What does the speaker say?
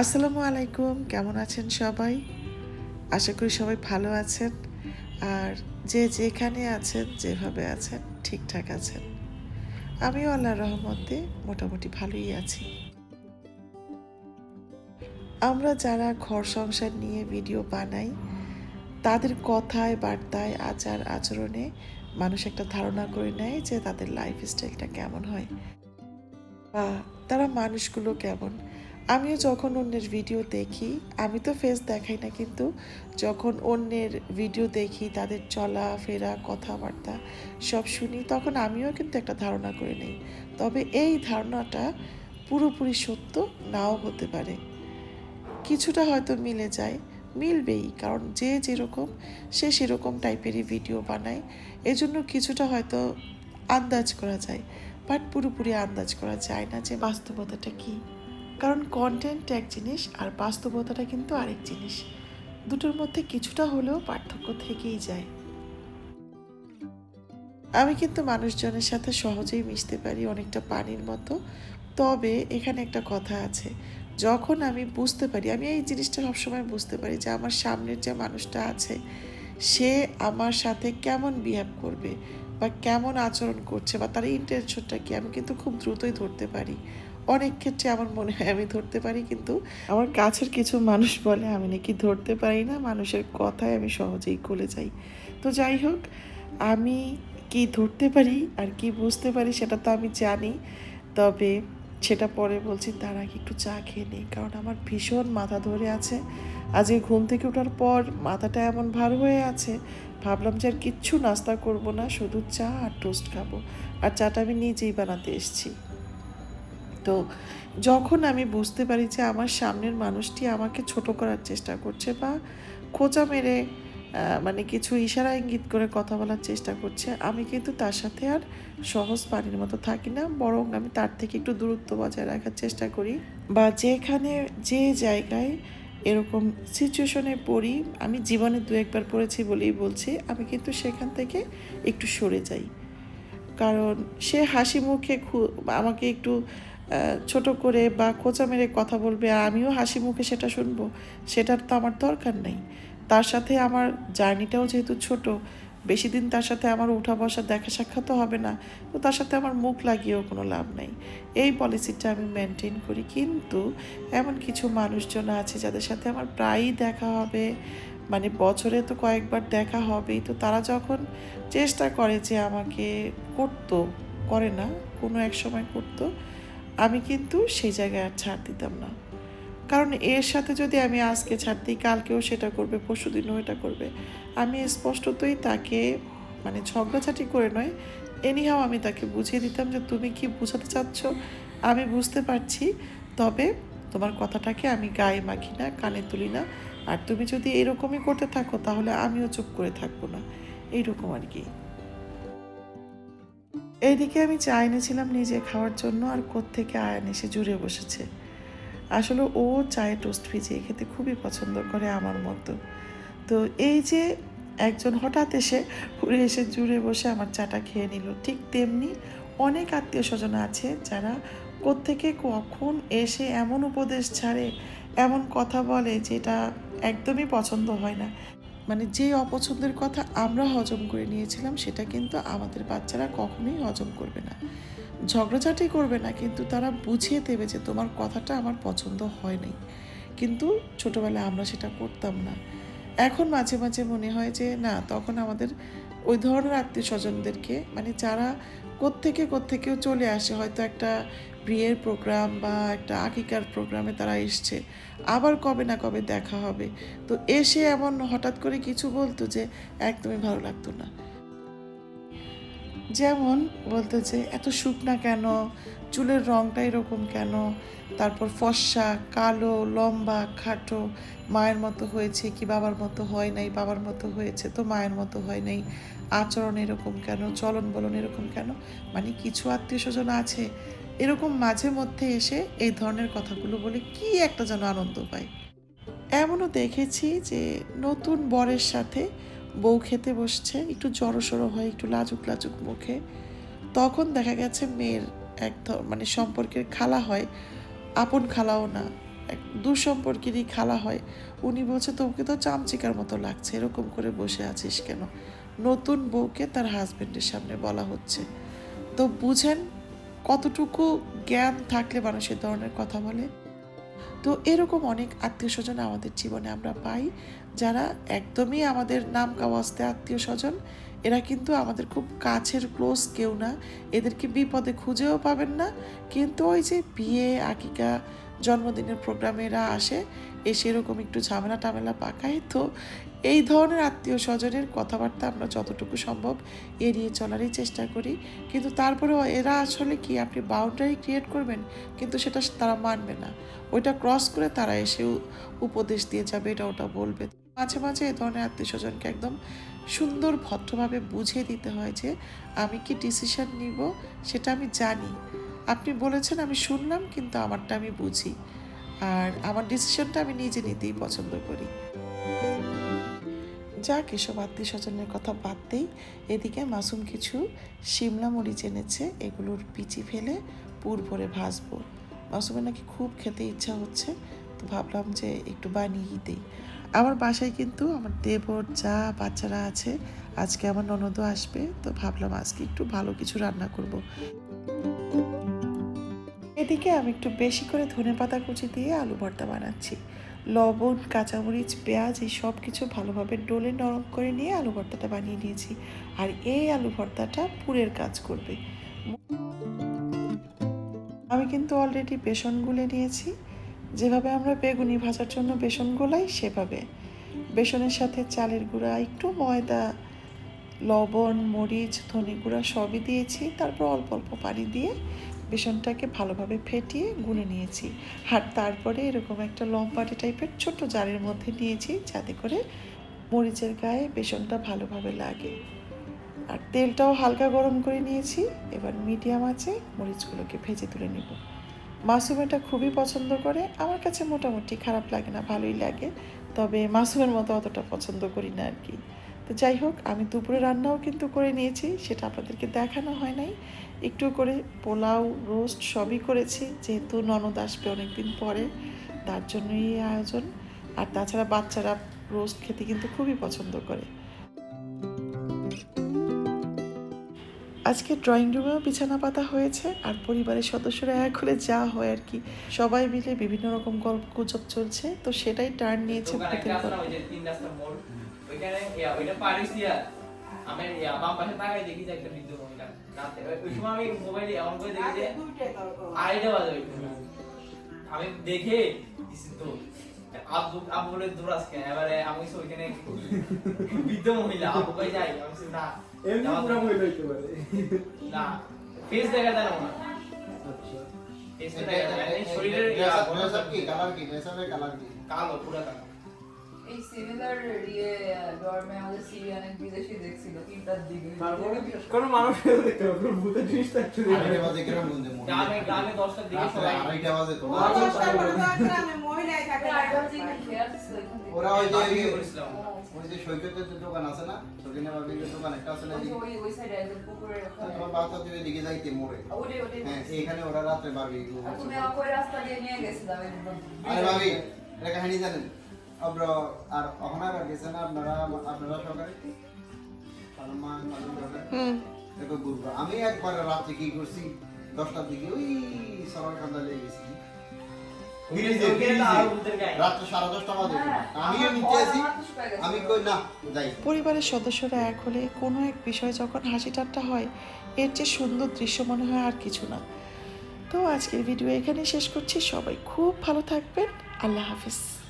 আসসালামু আলাইকুম, কেমন আছেন সবাই? আশা করি সবাই ভালো আছেন। আর যে যেখানে আছেন, যেভাবে আছেন, ঠিকঠাক আছেন। আমিও আল্লাহর রহমতে মোটামুটি ভালোই আছি। আমরা যারা ঘর সংসার নিয়ে ভিডিও বানাই, তাদের কথায়, বার্তায়, আচার, আচরণে মানুষ একটা ধারণা করে নেয় যে তাদের লাইফ স্টাইলটা কেমন হয়, বা তারা মানুষগুলো কেমন। আমিও যখন অন্যের ভিডিও দেখি, আমি তো ফেস দেখাই না, কিন্তু যখন অন্যের ভিডিও দেখি, তাদের চলা ফেরা কথাবার্তা সব শুনি, তখন আমিও কিন্তু একটা ধারণা করে নিই। তবে এই ধারণাটা পুরোপুরি সত্য, নাও হতে পারে। কিছুটা হয়তো মিলে যায়, মিলবেই, কারণ যে যেরকম, সে সেরকম টাইপেরই ভিডিও বানায়, এজন্য কিছুটা হয়তো আন্দাজ করা যায় বাট পুরোপুরি আন্দাজ করা যায় না যে বাস্তবতাটা কী। কারণ কন্টেন্ট এক জিনিস আর বাস্তবতাটা কিন্তু আরেক জিনিস। দুটোর মধ্যে কিছুটা হলেও পার্থক্য থেকেই যায়। আমি কিন্তু মানুষজনের সাথে সহজেই মিশতে পারি অনেকটা পানির মতো। তবে এখানে একটা কথা আছে, যখন আমি বুঝতে পারি, আমি এই জিনিসটা সবসময় বুঝতে পারি যে আমার সামনের যে মানুষটা আছে, সে আমার সাথে কেমন বিহেভ করবে বা কেমন আচরণ করছে বা তার ইন্টেনশনটা কি, আমি কিন্তু খুব দ্রুতই ধরতে পারি। অনেক ক্ষেত্রে আমার মনে হয় আমি ধরতে পারি, কিন্তু আমার কাছের কিছু মানুষ বলে আমি নাকি ধরতে পারি না, মানুষের কথায় আমি সহজেই গলে যাই। তো যাই হোক, আমি কি ধরতে পারি আর কি বুঝতে পারি সেটা তো আমি জানি, তবে সেটা পরে বলছি, তার আগে একটু চা খেয়ে নিই, কারণ আমার ভীষণ মাথা ধরে আছে। আজকে ঘুম থেকে ওঠার পর মাথাটা এমন ভার হয়ে আছে, ভাবলাম যে আর কিচ্ছু নাস্তা করব না, শুধু চা আর টোস্ট খাব। আর চাটা আমি নিজেই বানাতে এসেছি। তো যখন আমি বুঝতে পারি যে আমার সামনের মানুষটি আমাকে ছোট করার চেষ্টা করছে বা খোঁচা মেরে মানে কিছু ইশারা ইঙ্গিত করে কথা বলার চেষ্টা করছে, আমি কিন্তু তার সাথে আর সহজ পানির মতো থাকি না। বরং আমি তার থেকে একটু দূরত্ব বজায় রাখার চেষ্টা করি বা যেখানে যে জায়গায় এরকম সিচুয়েশনে পড়ি, আমি জীবনে দু একবার পড়েছি বলেই বলছি, আমি কিন্তু সেখান থেকে একটু সরে যাই। কারণ সে হাসি মুখে আমাকে একটু ছোট করে বা খোঁচা মেরে কথা বলবে আর আমিও হাসি মুখে সেটা শুনব, সেটার তো আমার দরকার নেই। তার সাথে আমার জার্নিটাও যেহেতু ছোট, বেশি দিন তার সাথে আমার উঠা বসা, দেখা সাক্ষাৎও হবে না, তো তার সাথে আমার মুখ লাগিয়েও কোনো লাভ নেই। এই পলিসিটা আমি মেনটেন করি, কিন্তু এমন কিছু মানুষজন আছে যাদের সাথে আমার প্রায়ই দেখা হবে মানে বছরে তো কয়েকবার দেখা হবেই, তো তারা যখন চেষ্টা করে যে আমাকে করতো, করে না, কোনো এক সময় করতো আমি কিন্তু সেই জায়গায় আর ছাড় দিতাম না। কারণ এর সাথে যদি আমি আজকে ছাড় দিই, কালকেও সেটা করবে পরশু দিনও এটা করবে। আমি স্পষ্টতই তাকে মানে ঝগড়াঝাটি করে নয় এনিহাও আমি তাকে বুঝিয়ে দিতাম যে তুমি কি বোঝাতে চাচ্ছ। আমি বুঝতে পারছি, তবে তোমার কথাটাকে আমি গায়ে মাখি না, কানে তুলি না। আর তুমি যদি এরকমই করতে থাকো, তাহলে আমিও চুপ করে থাকব না। এইরকম আর কি। এইদিকে আমি চা এনেছিলাম নিজে খাওয়ার জন্য আর কোত্থেকে আয়ান এসে জুড়ে বসেছে। আসলে ও চায়ে টোস্ট ভিজিয়ে খেতে খুবই পছন্দ করে আমার মতো। তো এই যে একজন হঠাৎ এসে উড়ে এসে জুড়ে বসে আমার চাটা খেয়ে নিল। ঠিক তেমনি অনেক আত্মীয় স্বজন আছে যারা কোত্থেকে কখন এসে এমন উপদেশ ছাড়ে, এমন কথা বলে যেটা একদমই পছন্দ হয় না। মানে যে অপছন্দের কথা আমরা হজম করে নিয়েছিলাম, সেটা কিন্তু আমাদের বাচ্চারা কখনোই হজম করবে না। ঝগড়াঝাটি করবে না, কিন্তু তারা বুঝিয়ে দেবে যে তোমার কথাটা আমার পছন্দ হয় নাই। কিন্তু ছোটোবেলায় আমরা সেটা করতাম না। এখন মাঝে মাঝে মনে হয় যে, না, তখন আমাদের ওই ধরনের আত্মীয় স্বজনদেরকে মানে যারা কোত্থেকে কোত্থেকেও চলে আসে, হয়তো একটা বিয়ের প্রোগ্রাম বা একটা আকিকার প্রোগ্রামে তারা এসছে। আবার কবে না কবে দেখা হবে। তো এসে এমন হঠাৎ করে কিছু বলতো যে, একদমই ভালো লাগতো না। যেমন বলতো যে, এত শুকনা কেন? চুলের রংটা এরকম কেন? তারপর ফর্সা, কালো, লম্বা, খাটো, মায়ের মতো হয়েছে কি বাবার মতো হয় নাই? বাবার মতো হয়েছে তো মায়ের মতো হয় নাই? আচরণ এরকম কেন? চলন বলন এরকম কেন? মানে কিছু আত্মীয় স্বজন আছে এরকম মাঝে মধ্যে এসে এই ধরনের কথাগুলো বলে কি একটা যেন আনন্দ পায়। এমনও দেখেছি যে নতুন বরের সাথে বউ খেতে বসছে, একটু জড়সড়ো হয়, একটু লাজুক লাজুক মুখে। তখন দেখা গেছে মেয়ের এক মানে সম্পর্কের খালা হয়, আপন খালাও না, এক দুঃসম্পর্কেরই খালা হয়। উনি বলছে, তোকে তো চামচিকার মতো লাগছে, এরকম করে বসে আছিস কেন? নতুন বউকে তার হাজবেন্ডের সামনে বলা হচ্ছে। তো বুঝেন কতটুকু জ্ঞান থাকলে মানুষ এ ধরনের কথা বলে? তো এরকম অনেক আত্মীয় স্বজন আমাদের জীবনে আমরা পাই, যারা একদমই আমাদের নাম কাওয়াস্তে আত্মীয় স্বজন। এরা কিন্তু আমাদের খুব কাছের ক্লোজ কেউ না। এদেরকে বিপদে খুঁজেও পাবেন না। কিন্তু ওই যে বিয়ে, আকিকা জন্মদিনের প্রোগ্রামে এরা আসে এসে এরকম একটু ঝামেলা টামেলা পাকায়। তো এই ধরনের আত্মীয় স্বজনের কথাবার্তা আমরা যতটুকু সম্ভব এড়িয়ে চলারই চেষ্টা করি। কিন্তু তারপরেও এরা আসলে কি, আপনি বাউন্ডারি ক্রিয়েট করবেন, কিন্তু সেটা তারা মানবে না। ওইটা ক্রস করে তারা এসে উপদেশ দিয়ে যাবে, এটা ওটা বলবে। মাঝে মাঝে এ ধরনের আত্মীয় স্বজনকে একদম সুন্দর ভদ্রভাবে বুঝিয়ে দিতে হয় যে, আমি কি ডিসিশন নিব, সেটা আমি জানি। আপনি বলেছেন আমি শুনলাম, কিন্তু আমারটা আমি বুঝি। আর আমার ডিসিশনটা আমি নিজে নিতেই পছন্দ করি। যাক, এসব আত্মীয় স্বজনের কথা বাদ দেই। এদিকে মাসুম কিছু শিমলা মরিচ এনেছে, এগুলোর পিচি ফেলে পুর ভরে ভাজবো। মাসুমের নাকি খুব খেতে ইচ্ছা হচ্ছে, তো ভাবলাম যে একটু বানিয়েই দিই। আমার বাসায় কিন্তু আমার দেবর, যা বাচ্চারা আছে, আজকে আমার ননদও আসবে, তো ভাবলাম আজকে একটু ভালো কিছু রান্না করব। এদিকে আমি একটু বেশি করে ধনে পাতা কুচি দিয়ে আলু ভর্তা বানাচ্ছি। লবণ, কাঁচামরিচ, পেঁয়াজ এই সব কিছু ভালোভাবে ডোলে নরম করে নিয়ে আলু ভর্তাটা বানিয়ে নিয়েছি। আর এই আলু ভর্তাটা পুরের কাজ করবে। আমি কিন্তু অলরেডি বেসন গুলে নিয়েছি। যেভাবে আমরা বেগুনি ভাজার জন্য বেসন গোলাই সেভাবে। বেসনের সাথে চালের গুঁড়া, একটু ময়দা, লবণ, মরিচ, ধনে গুঁড়া সবই দিয়েছি। তারপর অল্প অল্প পানি দিয়ে বেসনটাকে ভালোভাবে ফেটিয়ে গুলে নিয়েছি। আর তারপরে এরকম একটা লম্বাটে টাইপের ছোট জারের মধ্যে নিয়েছি যাতে করে মরিচের গায়ে বেসনটা ভালোভাবে লাগে। আর তেলটাও হালকা গরম করে নিয়েছি। এবার মিডিয়াম আছে, মরিচগুলোকে ভেজে তুলে নেব। মাসুম এটা খুবই পছন্দ করে। আমার কাছে মোটামুটি খারাপ লাগে না, ভালোই লাগে। তবে মাসুমের মতো অতটা পছন্দ করি না আর কি। তো যাই হোক আমি দুপুরে রান্নাও কিন্তু করে নিয়েছি সেটা আপনাদেরকে দেখানো হয় নাই। একটু করে পোলাও রোস্ট সবই করেছি যেহেতু ননদ আসবে অনেকদিন পরে তার জন্যই এই আয়োজন। আর তাছাড়া বাচ্চারা রোস্ট খেতে কিন্তু খুবই পছন্দ করে। আজকে ড্রয়িং রুমেও বিছানা পাতা হয়েছে আর পরিবারের সদস্যরা এক হলে যা হয় আর কি। সবাই মিলে বিভিন্ন রকম গল্প গুজব চলছে তো সেটাই টার্ন নিয়েছে ভূতের গল্প। ওইখানে ওইটা পার হইছি আর, আমি বাম পাশে তাকাই দেখি যে একটা বৃদ্ধ মহিলা। রাতে, ওই- সময় আমি মোবাইলে এমন করে দেখি যে আড়াইটা বাজে ওই আমি দেখে দিছি তো, আব্বু আব্বু বলে দৌড়াস কেন? এবারে আমি ওইখানে বৃদ্ধ মহিলা, আব্বু কই যাই? আমি না, এমনি যাওয়া মহিলা হইতে পারে। না। face দেখা যায় না আচ্ছা। Face দেখা যায় শরীরের ড্রেসআপ কি? কালার কি? কালার কি? কালো, পুরা কালো। এই সিমিলার ইয়ে ডরমে আমাদের সিরিয়ান এক বিদেশি দেখছিল তিনটার দিকে। তারপরে কোনো মানুষের দেখতে জিনিসটা একটু আড়াইটা বাজে গ্রামে গ্রামে দশটার দিকে রাত্রে সবাই আড়াইটা বাজে তো। আচ্ছা, আচ্ছা। ওরা ওই যে আগে ওই- যে সৈকতের যে দোকান আছে না সকিনা বাবির দোকান একটা আছে না ওই ওই সাইডে পুকুরের তোমার বাচ্চা এদিকে যাইতে মোড়ে হ্যাঁ এইখানে ওরা রাত্রে বারবি তুমি আমাকে রাস্তা দিয়ে নিয়ে গেছিলাম আরে ভাবি এটা কাহিনী জানেন? আর আপনারা আপনারা আমি একবার রাত্রে কি করছি? দশটার দিকে ওই সবার কান্দা লেগে গেছি। হ্যাঁ, পরিবারের সদস্যরা এক হলে কোনো এক বিষয়ে যখন হাসি ঠাট্টা হয় এর যে সুন্দর দৃশ্য মনে হয় আর কিছু না। তো আজকের ভিডিও এখানে শেষ করছি। সবাই খুব ভালো থাকবেন। আল্লাহ হাফিজ।